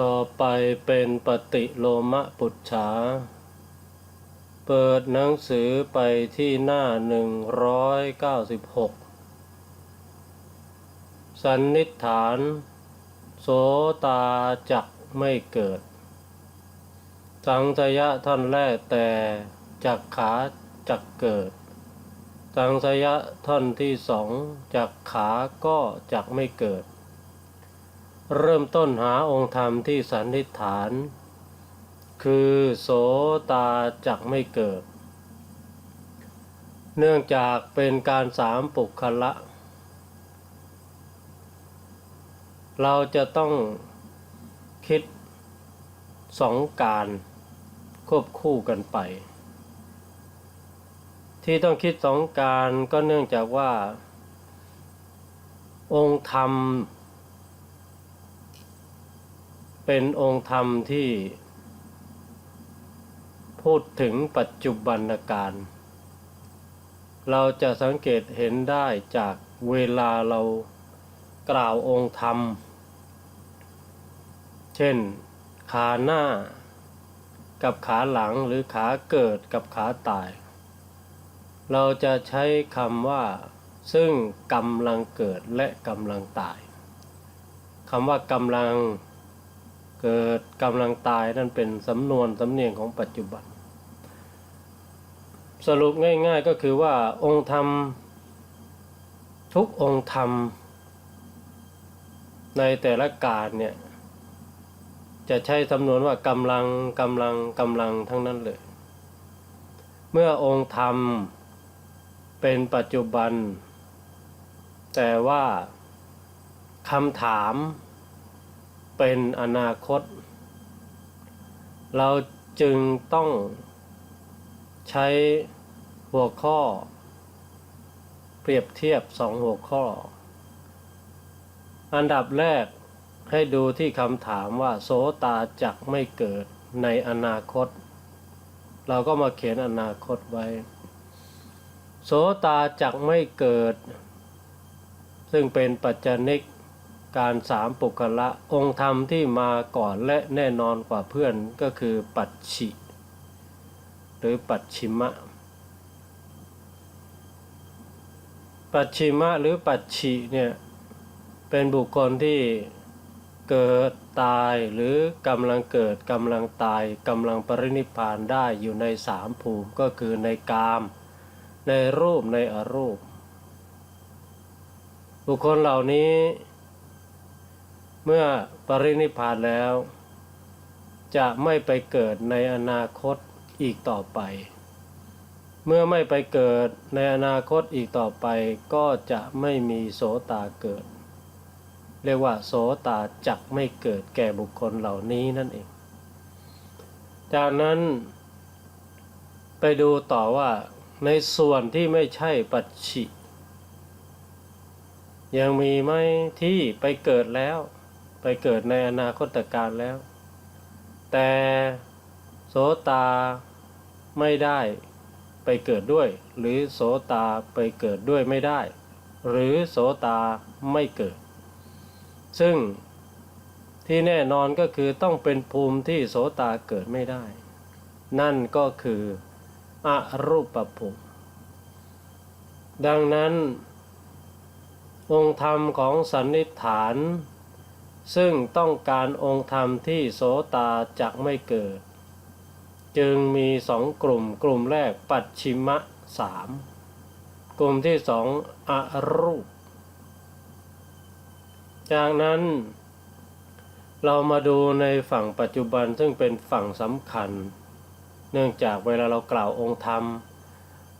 ต่อไปเป็นปฏิโลมปุจฉา เปิดหนังสือไปที่หน้า 196 สันนิษฐาน โสตาจักไม่เกิด สังสยะท่อนแรกแต่จักขาจักเกิด สังสยะท่อนที่สองจักขาก็จักไม่เกิด เริ่มต้นหาองค์ธรรมที่สันนิษฐาน คือโสตาจักไม่เกิด เนื่องจากเป็นการสามปุคละ เราจะต้องคิดสองการควบคู่กันไป ที่ต้องคิดสองการก็เนื่องจากว่า องค์ธรรม เป็นองค์ธรรมที่ พูดถึงปัจจุบันการ เราจะสังเกตเห็นได้จากเวลาเรากล่าวองค์ธรรม เช่น ขาหน้า กับขาหลังหรือขาเกิดกับขาตาย เราจะใช้คำว่า ซึ่งกำลังเกิดและกำลังตายคำว่ากำลัง เกิดกำลังตายนั่นเป็นสำนวนสำเนียงของปัจจุบัน สรุปง่ายๆก็คือว่าองค์ธรรม ทุกองค์ธรรม ในแต่ละการเนี่ย จะใช้สำนวนว่ากำลังกำลังกำลังทั้งนั้นเลย เมื่อองค์ธรรมเป็นปัจจุบัน แต่ว่าคำถาม เป็นอนาคต เราจึงต้องใช้หัวข้อ เปรียบเทียบสองหัวข้อ อันดับแรกให้ดูที่คำถามว่าโสตาจักไม่เกิดในอนาคต เราก็มาเขียนอนาคตไว้ โสตาจักไม่เกิด ซึ่งเป็นปัจจนิก การสามปุคละองค์ธรรมที่มาก่อนและแน่นอนกว่าเพื่อนก็คือปัจฉิ หรือปัจฉิมะ ปัจฉิมะหรือปัจฉิเนี่ยเป็นบุคคลที่เกิดตายหรือกำลังเกิดกำลังตายกำลังปรินิพพานได้อยู่ในสามภูมิก็คือในกาม ในรูปในอรูป บุคคลเหล่านี้ เมื่อปรินิพพานแล้ว จะไม่ไปเกิดในอนาคตอีกต่อไป เมื่อไม่ไปเกิดในอนาคตอีกต่อไป ก็จะไม่มีโสตาเกิด เรียกว่าโสตาจักไม่เกิดแก่บุคคลเหล่านี้นั่นเอง จากนั้นไปดูต่อว่าในส่วนที่ไม่ใช่ปัจฉิยังมีไหมที่ไปเกิดแล้ว ไปเกิดในอนาคตการแล้ว แต่โสตาไม่ได้ไปเกิดด้วย หรือโสตาไปเกิดด้วยไม่ได้ หรือโสตาไม่เกิด ซึ่งที่แน่นอนก็คือต้องเป็นภูมิที่โสตาเกิดไม่ได้ นั่นก็คืออรูปภูมิดังนั้น องค์ธรรมของสันนิษฐาน ซึ่งต้องการองค์ธรรมที่โสตาจักไม่เกิด จึงมีสองกลุ่มกลุ่มแรกปัจฉิมะสามกลุ่มที่สองอรูป จากนั้น เรามาดูในฝั่งปัจจุบันซึ่งเป็นฝั่งสำคัญ เนื่องจากเวลาเรากล่าวองค์ธรรม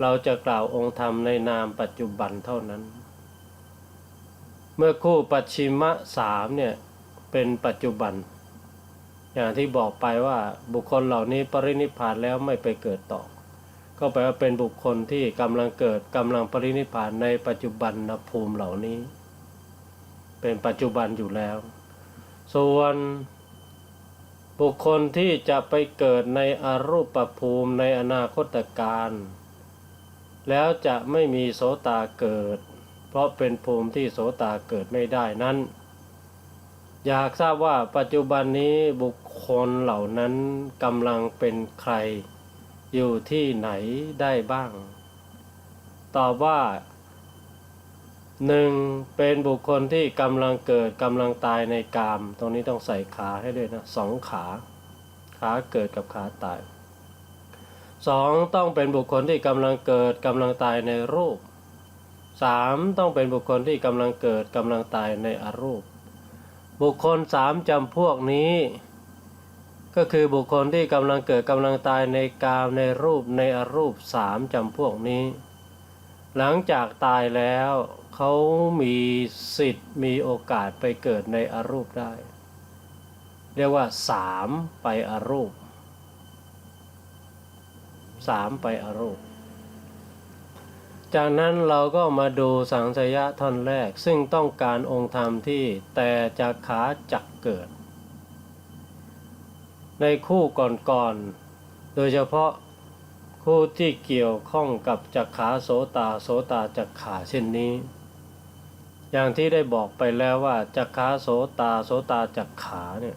เราจะกล่าวองค์ธรรมในนามปัจจุบันเท่านั้น เมื่อคู่ปัจฉิมะสามเนี่ย เป็นปัจจุบัน อย่างที่บอกไปว่าบุคคลเหล่านี้ปรินิพพานแล้วไม่ไปเกิดต่อ ก็แปลว่าเป็นบุคคลที่กำลังเกิดกำลังปรินิพพานในปัจจุบันภูมิเหล่านี้ เป็นปัจจุบันอยู่แล้ว ส่วนบุคคลที่จะไปเกิดในอรูปภูมิในอนาคตการแล้วจะไม่มีโสตาเกิด เพราะเป็นภูมิที่โสตาเกิดไม่ได้นั้น อยากทราบว่าปัจจุบันนี้บุคคลเหล่านั้นกำลังเป็นใคร อยู่ที่ไหนได้บ้าง ตอบว่าหนึ่งเป็นบุคคลที่กำลังเกิดกำลังตายในกาม ตรงนี้ต้องใส่ขาให้ด้วยนะสองขา ขาเกิดกับขาตายสองต้องเป็นบุคคลที่กำลังเกิดกำลังตายในรูปสามต้องเป็นบุคคลที่กำลังเกิดกำลังตายในอรูป บุคคลสามจำพวกนี้ ก็คือบุคคลที่กำลังเกิดกำลังตายในกามในรูปในอรูปสามจำพวกนี้ หลังจากตายแล้วเขามีสิทธิ์มีโอกาสไปเกิดในอรูปได้ เรียกว่าสามไปอรูปสามไปอรูป จากนั้นเราก็มาดูสังสยะท่อนแรก ซึ่งต้องการองค์ธรรมที่แต่จะขาจักเกิด ในคู่ก่อนๆ โดยเฉพาะคู่ที่เกี่ยวข้องกับจักขาโสตาโสตาจักขาเช่นนี้ อย่างที่ได้บอกไปแล้วว่าจักขาโสตาโสตาจักขาเนี่ย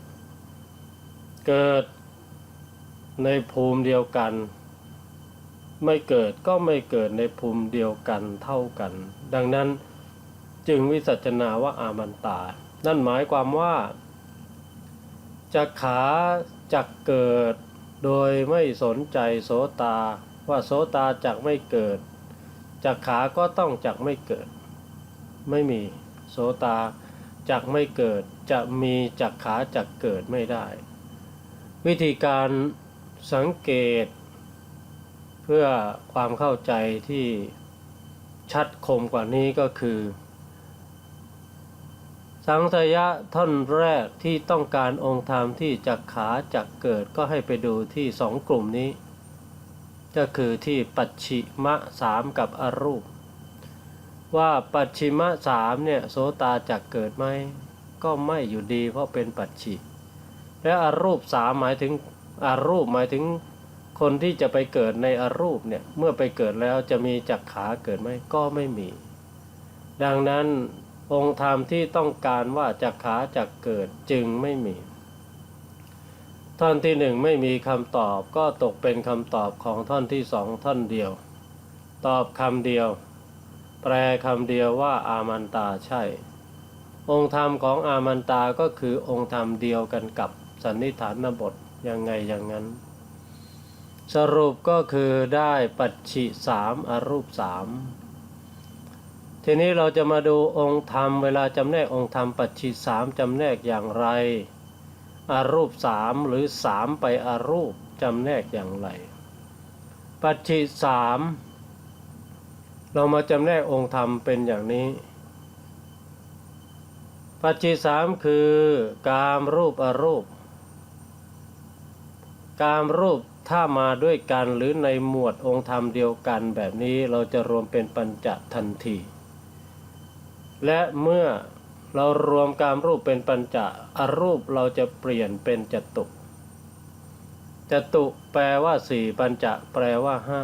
เกิดในภูมิเดียวกัน ไม่เกิดก็ไม่เกิดในภูมิเดียวกันเท่ากัน ดังนั้นจึงวิสัชนาว่าอามันตา นั่นหมายความว่าจักขาจักเกิด โดยไม่สนใจโสตา ว่าโสตาจักไม่เกิดจักขาก็ต้องจักไม่เกิด ไม่มีโสตาจักไม่เกิด จะมีจักขาจักเกิดไม่ได้ วิธีการสังเกต เพื่อความเข้าใจที่ชัดคมกว่านี้ก็คือ สังสยะท่อนแรกที่ต้องการองค์ธรรมที่จักขาจักเกิดก็ให้ไปดูที่สองกลุ่มนี้ ก็คือที่ปัจฉิมะสามกับอรูป ว่าปัจฉิมะสามเนี่ยโสตาจักเกิดไหมก็ไม่อยู่ดีเพราะเป็นปัจฉิและอรูปสามหมายถึงอรูปหมายถึง คนที่จะไปเกิดในอรูปเนี่ยเมื่อไปเกิดแล้วจะมีจักขาเกิดไหมก็ไม่มี ดังนั้นองค์ธรรมที่ต้องการว่าจักขาจักเกิดจึงไม่มี ท่อนที่หนึ่งไม่มีคำตอบก็ตกเป็นคำตอบของท่อนที่สองท่อนเดียว ตอบคำเดียว แปลคำเดียวว่าอามันตาใช่ องค์ธรรมของอามันตาก็คือองค์ธรรมเดียวกันกับสันนิฐานบทยังไงอย่างนั้น สรุปก็คือได้ปัจฉิสามอรูปสามทีนี้เราจะมาดูองค์ธรรมเวลาจำแนกองค์ธรรมปัจฉิสามจำแนกอย่างไรอารูปสามหรือสามไปอารูปจำแนกอย่างไร ปัจฉิสามเรามาจำแนกองค์ธรรมเป็นอย่างนี้ ปัจฉิสามคือกามรูปอารูป กามรูปถ้ามาด้วยกันหรือในหมวดองค์ธรรมเดียวกันแบบนี้เราจะรวมเป็นปัญจทันที และเมื่อเรารวมกามรูปเป็นปัญจอรูปเราจะเปลี่ยนเป็นจตุจตุแปลว่าสี่ปัญจะแปลว่าห้า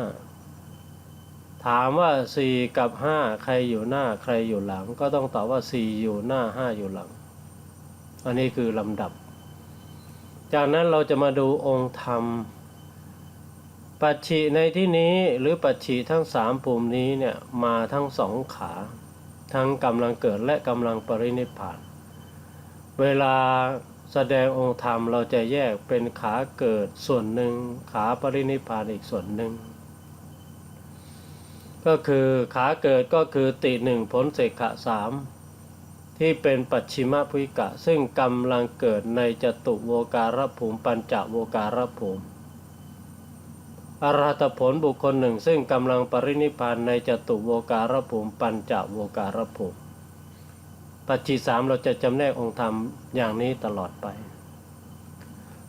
ถามว่าสี่กับห้าใครอยู่หน้าใครอยู่หลัง ก็ต้องตอบว่าสี่อยู่หน้าห้าอยู่หลัง อันนี้คือลำดับ จากนั้นเราจะมาดูองค์ธรรม ปัจฉิในที่นี้หรือปัจฉิทั้งสามปุ่มนี้เนี่ยมาทั้งสองขา ทั้งกำลังเกิดและกำลังปรินิพพาน เวลาแสดงองค์ธรรมเราจะแยกเป็นขาเกิดส่วนหนึ่งขาปรินิพพานอีกส่วนหนึ่ง ก็คือขาเกิดก็คือติหนึ่งผลเสกขะสาม ที่เป็นปัจฉิมพุิกะ ซึ่งกำลังเกิดในจตุโวการภูมิปัญจโวการภูมิอรหัตผลบุคคลหนึ่ง ซึ่งกำลังปรินิพพานในจตุโวการภูมิปัญจโวการภูมิปัจจิสามเราจะจำแนกองค์ธรรมอย่างนี้ตลอดไป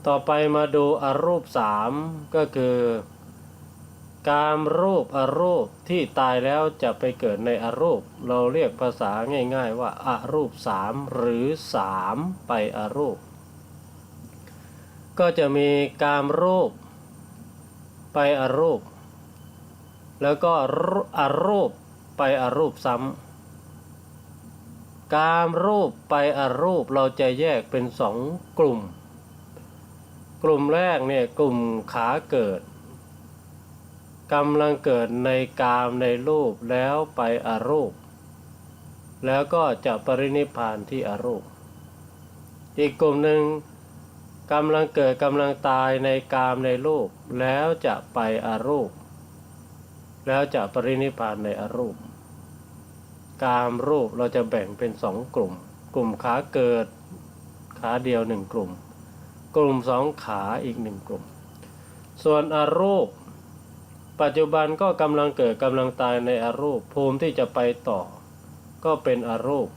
ต่อไปมาดูอรูปสามก็คือ การรูปอรูปที่ตายแล้วจะไปเกิดในอรูป เราเรียกภาษาง่ายๆว่าอารูปสามหรือสามไปอรูป ก็จะมีการรูป ไปอรูป แล้วก็อรูปไปอรูปซ้กามรูปไปอรูปเราจะแยกเป็นสองกลุ่ม กลุ่มแรกเนี่ยกลุ่มขาเกิด กำลังเกิดในกามในรูปแล้วไปอรูป แล้วก็จะปรินิพานที่อรูป อีกกลุ่มหนึ่งกำลังเกิดกำลังตายในกามในรูป แล้วจะไปอรูป แล้วจะปรินิพพานในอรูป กามรูปเราจะแบ่งเป็นสองกลุ่ม กลุ่มขาเกิดขาเดียวหนึ่งกลุ่ม กลุ่มสองขาอีกหนึ่งกลุ่ม ส่วนอรูป ปัจจุบันก็กำลังเกิดกำลังตายในอรูปภูมิที่จะไปต่อ ก็เป็นอรูป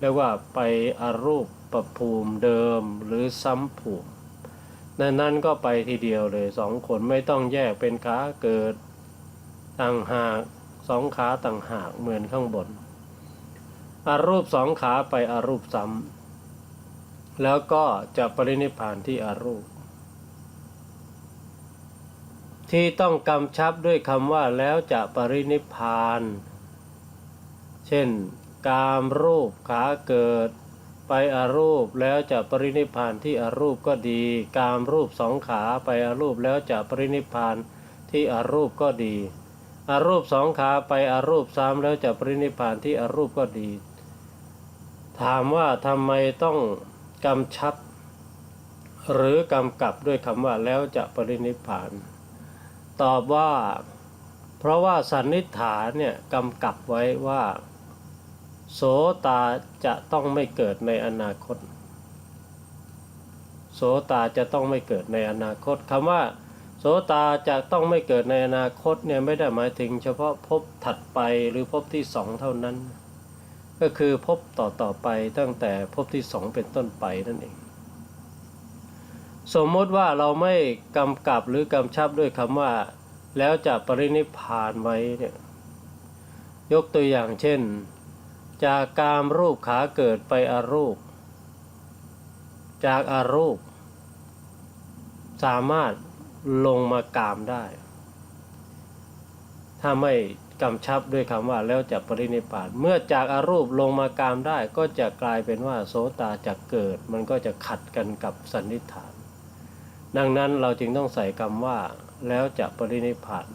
เรียกว่าไปอรูปประภูมิเดิมหรือซ้ำภูมิดังนั้นก็ไปทีเดียวเลยสองคนไม่ต้องแยกเป็นขาเกิดต่างหากสองขาต่างหากเหมือนข้างบนอารูปสองขาไปอารูปซ้ำแล้วก็จะปรินิพพานที่อารูป ที่ต้องกำชับด้วยคำว่าแล้วจะปรินิพาน เช่น กามรูปขาเกิด ไปอรูปแล้วจะปรินิพานที่อรูปก็ดี กามรูปสองขาไปอรูปแล้วจะปรินิพานที่อรูปก็ดีอารูปสองขาไปอารูปสามแล้วจะปรินิพานที่อรูปก็ดี ถามว่าทำไมต้องกำชับ หรือกำกับด้วยคำว่าแล้วจะปรินิพพาน ตอบว่า เพราะว่าสันนิษฐานเนี่ยกำกับไว้ว่า โสตาจะต้องไม่เกิดในอนาคต โสตาจะต้องไม่เกิดในอนาคตคำว่า โสตาจะต้องไม่เกิดในอนาคตเนี่ยไม่ได้หมายถึงเฉพาะภพถัดไปหรือภพที่สองเท่านั้น ก็คือภพต่อต่อไปตั้งแต่ภพที่สองเป็นต้นไปนั่นเอง สมมติว่าเราไม่กำกับหรือกำชับด้วยคำว่า แล้วจะปรินิพานไว้เนี่ยยกตัวอย่างเช่น จากกามรูปขาเกิดไปอารูป จากอารูป สามารถลงมากามได้ ถ้าไม่กำชับด้วยคำว่าแล้วจะปรินิพพานเมื่อจากอารูปลงมากามได้ก็จะกลายเป็นว่าโสตาจะเกิด มันก็จะขัดกันกับสันนิษฐาน ดังนั้นเราจึงต้องใส่คำว่า แล้วจะปรินิพาน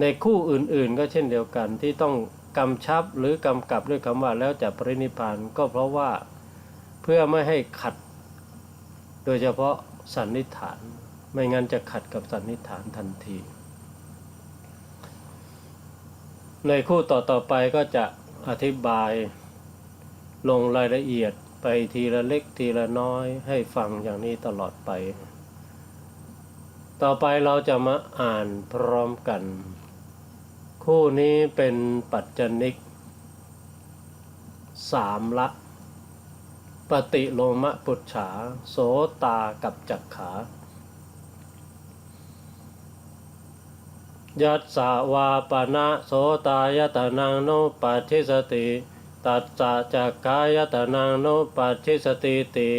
ในคู่อื่นๆ ก็เช่นเดียวกันที่ต้องกำชับหรือกำกับด้วยคำว่าแล้วจะปรินิพานก็เพราะว่าเพื่อไม่ให้ขัด โดยเฉพาะสันนิษฐาน ไม่งั้นจะขัดกับสันนิษฐานทันที ในคู่ต่อต่อไปก็จะอธิบายลงรายละเอียดไปทีละเล็กทีละน้อยให้ฟังอย่างนี้ตลอดไป ต่อไปเราจะมาอ่านพร้อมกัน คู่นี้เป็นปัจจนิกสามละปฏิโลมะปุจฉา โสตากับจักขายัสสาวาปนะโสตายตนังโนปัจฉิสติ ตัสสะจักขายตนังโนปัจฉิสติติ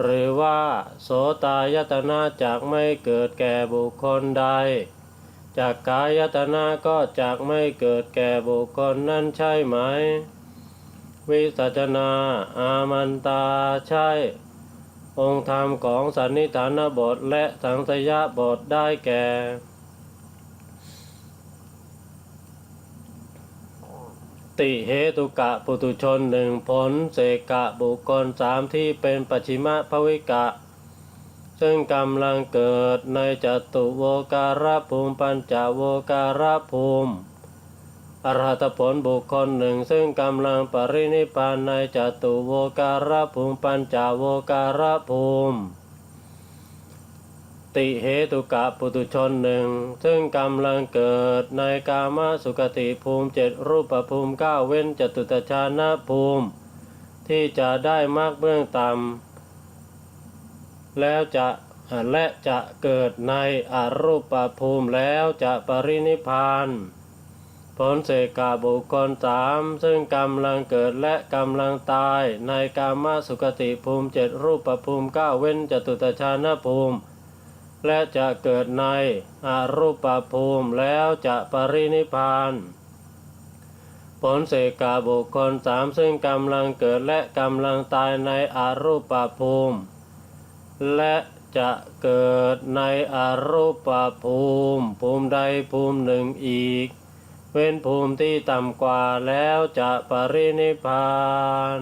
หรือว่าโสตายตนะจากไม่เกิดแก่บุคคลใด จากกายตนะก็จากไม่เกิดแก่บุคคลนั้นใช่ไหม วิสัจนา อามันตาใช่ องค์ธรรมของสันนิฐานบทและสังสยบทได้แก่ ติเหตุกะปุตุชนหนึ่งผลเสกะบุคคลสามที่เป็นปัจฉิมภวิกะ ซึ่งกำลังเกิดในจตุโวการภูมิปัญจโวการภูมิอรหัตผลบุคคลหนึ่งซึ่งกำลังปรินิพานในจตุโวการภูมิปัญจโวการภูมิ ติเหตุกะปุตุชนหนึ่งซึ่งกำลังเกิดในกามสุกติภูมิเจ็ดรูปภูมิเก้าเว้นจตุตชานะภูมิ ที่จะได้มากเบื้องต่ำแล้วจะและจะเกิดในอรูปภูมิแล้วจะปรินิพานผลเสกาบุคคลสามซึ่งกำลังเกิดและกำลังตายในกามสุกติภูมิเจ็ดรูปภูมิเก้าเว้นจตุตชานะภูมิ และจะเกิดในอรูปภูมิแล้วจะปรินิพาน ผลเสกาบุคคลสามซึ่งกำลังเกิดและกำลังตายในอรูปภูมิ และจะเกิดในอรูปภูมิ ภูมิใดภูมิหนึ่งอีก เว้นภูมิที่ต่ำกว่าแล้วจะปรินิพาน